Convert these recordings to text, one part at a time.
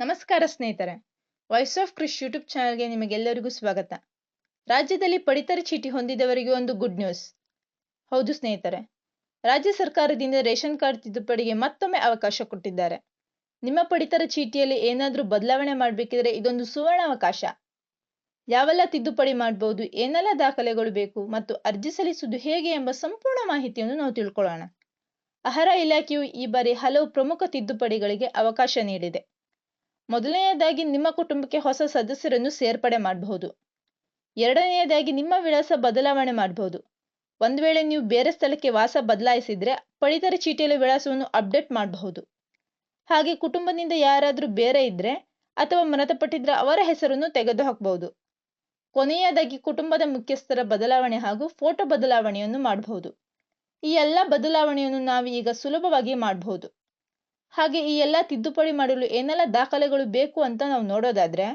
ನಮಸ್ಕಾರ ಸ್ನೇಹಿತರೆ voice of Krish YouTube ಚಾನಲ್ಗೆ ನಿಮಗೆಲ್ಲರಿಗೂ ಸ್ವಾಗತ. ರಾಜ್ಯದಲ್ಲಿ ಪಡಿತರ ಚೀಟಿ ಹೊಂದಿದವರಿಗೆ ಒಂದು ಗುಡ್ ನ್ಯೂಸ್ ಹೌದು ಸ್ನೇಹಿತರೆ, ರಾಜ್ಯ ಸರ್ಕಾರದಿಂದ ರೇಷನ್ ಕಾರ್ಡ್ ತಿದ್ದುಪಡಿಗೆ ಮತ್ತೊಮ್ಮೆ ಅವಕಾಶ ಕೊಟ್ಟಿದ್ದಾರೆ. ನಿಮ್ಮ ಪಡಿತರ ಚೀಟಿಯಲ್ಲಿ ಏನಾದರೂ ಬದಲಾವಣೆ ಮಾಡಬೇಕಿದ್ರೆ ಇದೊಂದು ಸುವರ್ಣ ಅವಕಾಶ. ಯಾವೆಲ್ಲ ತಿದ್ದುಪಡಿ ಮಾಡಬಹುದು ಏನೆಲ್ಲ ದಾಖಲೆಗಳು ಬೇಕು ಮತ್ತು ಅರ್ಜಿ ಸಲ್ಲಿಸುವುದು ಹೇಗೆ ಎಂಬ ಸಂಪೂರ್ಣ ಮಾಹಿತಿಯನ್ನು ನಾವು ತಿಳ್ಕೊಳ್ಳೋಣ. ಆಹಾರ ಇಲಾಖೆಯು ಈ ಬಾರಿ ಹಲವು ಪ್ರಮುಖ ತಿದ್ದುಪಡಿಗಳಿಗೆ ಅವಕಾಶ ನೀಡಿದೆ. ಮೊದಲನೆಯದಾಗಿ ನಿಮ್ಮ ಕುಟುಂಬಕ್ಕೆ ಹೊಸ ಸದಸ್ಯರನ್ನು ಸೇರ್ಪಡೆ ಮಾಡಬಹುದು. ಎರಡನೆಯದಾಗಿ ನಿಮ್ಮ ವಿಳಾಸ ಬದಲಾವಣೆ ಮಾಡಬಹುದು. ಒಂದು ವೇಳೆ ನೀವು ಬೇರೆ ಸ್ಥಳಕ್ಕೆ ವಾಸ ಬದಲಾಯಿಸಿದ್ರೆ ಪಡಿತರ ಚೀಟಿಯಲ್ಲಿ ವಿಳಾಸವನ್ನು ಅಪ್ಡೇಟ್ ಮಾಡಬಹುದು. ಹಾಗೆ ಕುಟುಂಬದಿಂದ ಯಾರಾದರೂ ಬೇರೆ ಇದ್ರೆ ಅಥವಾ ಮೃತಪಟ್ಟಿದ್ರೆ ಅವರ ಹೆಸರನ್ನು ತೆಗೆದುಹಾಕಬಹುದು. ಕೊನೆಯದಾಗಿ ಕುಟುಂಬದ ಮುಖ್ಯಸ್ಥರ ಬದಲಾವಣೆ ಹಾಗೂ ಫೋಟೋ ಬದಲಾವಣೆಯನ್ನು ಮಾಡಬಹುದು. ಈ ಎಲ್ಲ ಬದಲಾವಣೆಯನ್ನು ನಾವು ಈಗ ಸುಲಭವಾಗಿ ಮಾಡಬಹುದು. ಹಾಗೆ ಈ ಎಲ್ಲ ತಿದ್ದುಪಡಿ ಮಾಡಲು ಏನೆಲ್ಲ ದಾಖಲೆಗಳು ಬೇಕು ಅಂತ ನಾವು ನೋಡೋದಾದ್ರೆ,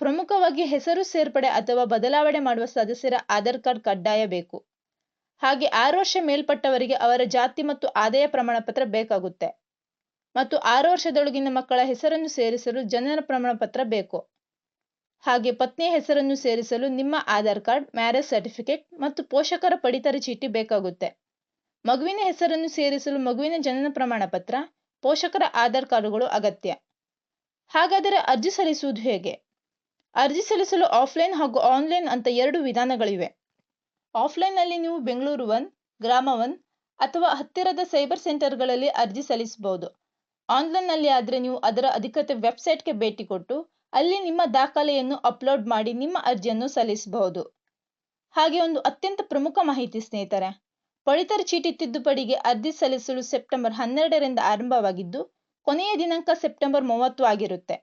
ಪ್ರಮುಖವಾಗಿ ಹೆಸರು ಸೇರ್ಪಡೆ ಅಥವಾ ಬದಲಾವಣೆ ಮಾಡುವ ಸದಸ್ಯರ ಆಧಾರ್ ಕಾರ್ಡ್ ಕಡ್ಡಾಯ ಬೇಕು. ಹಾಗೆ ಆರು ವರ್ಷ ಮೇಲ್ಪಟ್ಟವರಿಗೆ ಅವರ ಜಾತಿ ಮತ್ತು ಆದಾಯ ಪ್ರಮಾಣ ಪತ್ರ ಬೇಕಾಗುತ್ತೆ. ಮತ್ತು ಆರು ವರ್ಷದೊಳಗಿನ ಮಕ್ಕಳ ಹೆಸರನ್ನು ಸೇರಿಸಲು ಜನನ ಪ್ರಮಾಣ ಪತ್ರ ಬೇಕು. ಹಾಗೆ ಪತ್ನಿಯ ಹೆಸರನ್ನು ಸೇರಿಸಲು ನಿಮ್ಮ ಆಧಾರ್ ಕಾರ್ಡ್, ಮ್ಯಾರೇಜ್ ಸರ್ಟಿಫಿಕೇಟ್ ಮತ್ತು ಪೋಷಕರ ಪಡಿತರ ಚೀಟಿ ಬೇಕಾಗುತ್ತೆ. ಮಗುವಿನ ಹೆಸರನ್ನು ಸೇರಿಸಲು ಮಗುವಿನ ಜನನ ಪ್ರಮಾಣ ಪತ್ರ ಪೋಷಕರ ಆಧಾರ್ ಕಾರ್ಡುಗಳು ಅಗತ್ಯ. ಹಾಗಾದರೆ ಅರ್ಜಿ ಸಲ್ಲಿಸುವುದು ಹೇಗೆ? ಅರ್ಜಿ ಸಲ್ಲಿಸಲು ಆಫ್ಲೈನ್ ಹಾಗೂ ಆನ್ಲೈನ್ ಅಂತ ಎರಡು ವಿಧಾನಗಳಿವೆ. ಆಫ್ಲೈನ್ನಲ್ಲಿ ನೀವು ಬೆಂಗಳೂರು ಒನ್, ಗ್ರಾಮ ಒನ್ ಅಥವಾ ಹತ್ತಿರದ ಸೈಬರ್ ಸೆಂಟರ್ಗಳಲ್ಲಿ ಅರ್ಜಿ ಸಲ್ಲಿಸಬಹುದು. ಆನ್ಲೈನ್ನಲ್ಲಿ ಆದರೆ ನೀವು ಅದರ ಅಧಿಕೃತ ವೆಬ್ಸೈಟ್ಗೆ ಭೇಟಿ ಕೊಟ್ಟು ಅಲ್ಲಿ ನಿಮ್ಮ ದಾಖಲೆಯನ್ನು ಅಪ್ಲೋಡ್ ಮಾಡಿ ನಿಮ್ಮ ಅರ್ಜಿಯನ್ನು ಸಲ್ಲಿಸಬಹುದು. ಹಾಗೆ ಒಂದು ಅತ್ಯಂತ ಪ್ರಮುಖ ಮಾಹಿತಿ ಸ್ನೇಹಿತರೆ ಪಡಿತರ ಚೀಟಿ ತಿದ್ದುಪಡಿಗೆ ಅರ್ಜಿ ಸಲ್ಲಿಸಲು ಸೆಪ್ಟೆಂಬರ್ ಹನ್ನೆರಡರಿಂದ ಆರಂಭವಾಗಿದ್ದು, ಕೊನೆಯ ದಿನಾಂಕ ಸೆಪ್ಟೆಂಬರ್ ಮೂವತ್ತು ಆಗಿರುತ್ತೆ.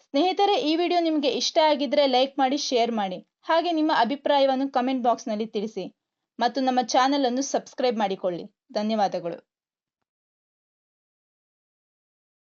ಸ್ನೇಹಿತರೆ, ಈ ವಿಡಿಯೋ ನಿಮಗೆ ಇಷ್ಟ ಆಗಿದ್ರೆ ಲೈಕ್ ಮಾಡಿ, ಶೇರ್ ಮಾಡಿ. ಹಾಗೆ ನಿಮ್ಮ ಅಭಿಪ್ರಾಯವನ್ನು ಕಮೆಂಟ್ ಬಾಕ್ಸ್ನಲ್ಲಿ ತಿಳಿಸಿ. ಮತ್ತು ನಮ್ಮ ಚಾನಲ್ ಅನ್ನು ಸಬ್ಸ್ಕ್ರೈಬ್ ಮಾಡಿಕೊಳ್ಳಿ. ಧನ್ಯವಾದಗಳು.